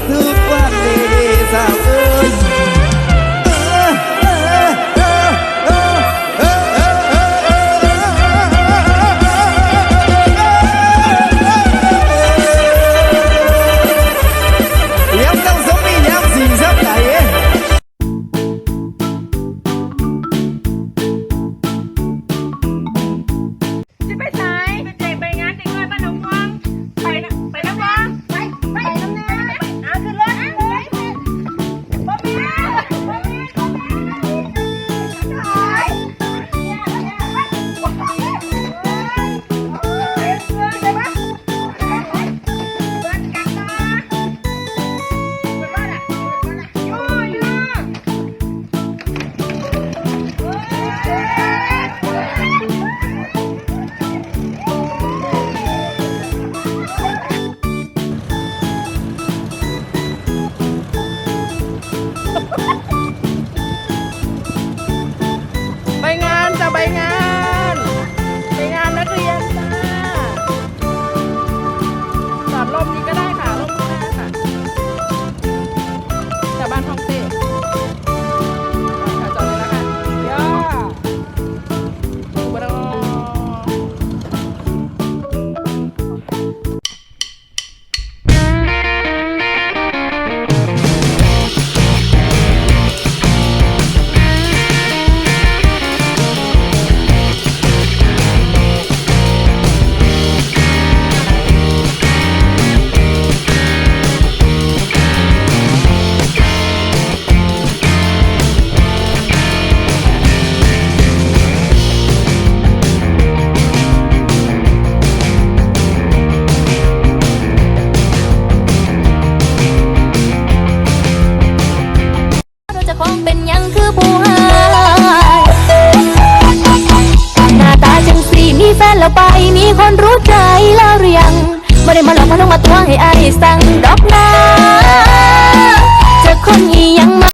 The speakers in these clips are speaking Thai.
through คนรู้ใจแล้วหรือยังไม่ได้มาหลอกมาลงมาทวงให้อายสั่งดอกนะจะคนอียังมา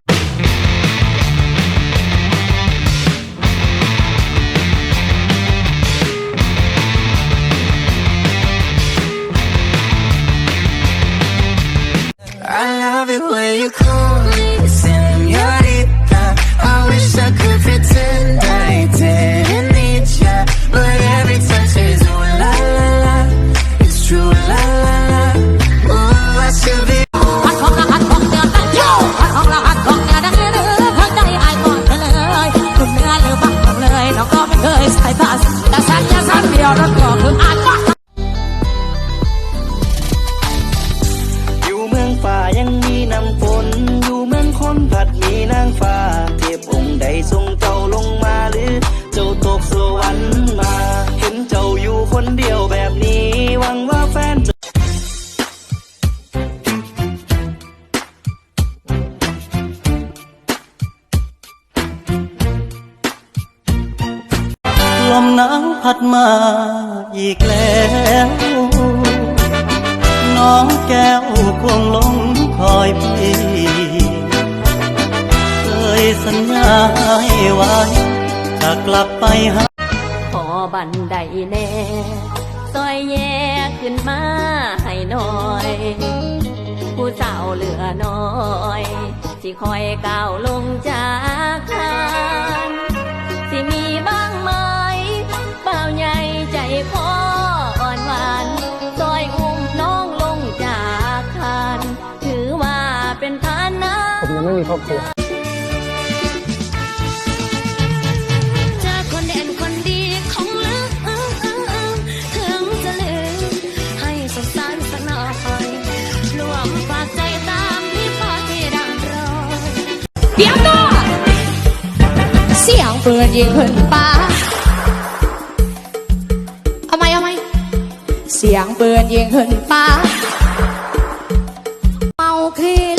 พัดมาอีกแล้ว น้องแก้วคงลงคอยพี่ เคยสัญญาให้ไว้จะกลับไปหาขอบันไดแน่ซอยแย่ขึ้นมาให้หน่อย ผู้สาวเหลือน้อยสิคอยก้าวลงจากคาน ครอบครัวเจอคนเด่นคนดีของลืมถึงจะลืมให้สงสารสักหน่อยรวมฝากใจตามพี่พอที่ดังรอเดี๋ยวก่อนเสียงปืนยิงขึ้นฟ้าเอาไหมเอาไหมเสียงปืนยิงขึ้นฟ้าเมาคล่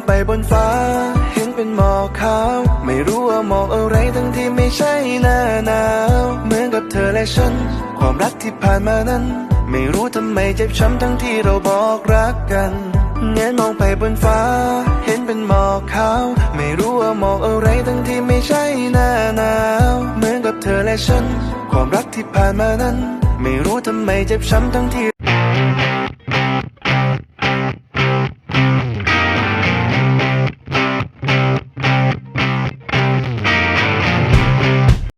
งไปบนฟ้า เห็นเป็นหมอกขาว ไม่รู้ว่าหมอกอะไรทั้งที่ไม่ใช่หน้าหนาว เหมือนกับเธอและฉัน ความรักที่ผ่านมานั้น ไม่รู้ทำไมเจ็บช้ำทั้งที่เราบอกรักกันเงยมองไปบนฟ้า เห็นเป็นหมอกขาว ไม่รู้ว่าหมอกอะไรทั้งที่ไม่ใช่หน้าหนาว เหมือนกับเธอและฉัน ความรักที่ผ่านมานั้น ไม่รู้ทำไมเจ็บช้ำทั้งที่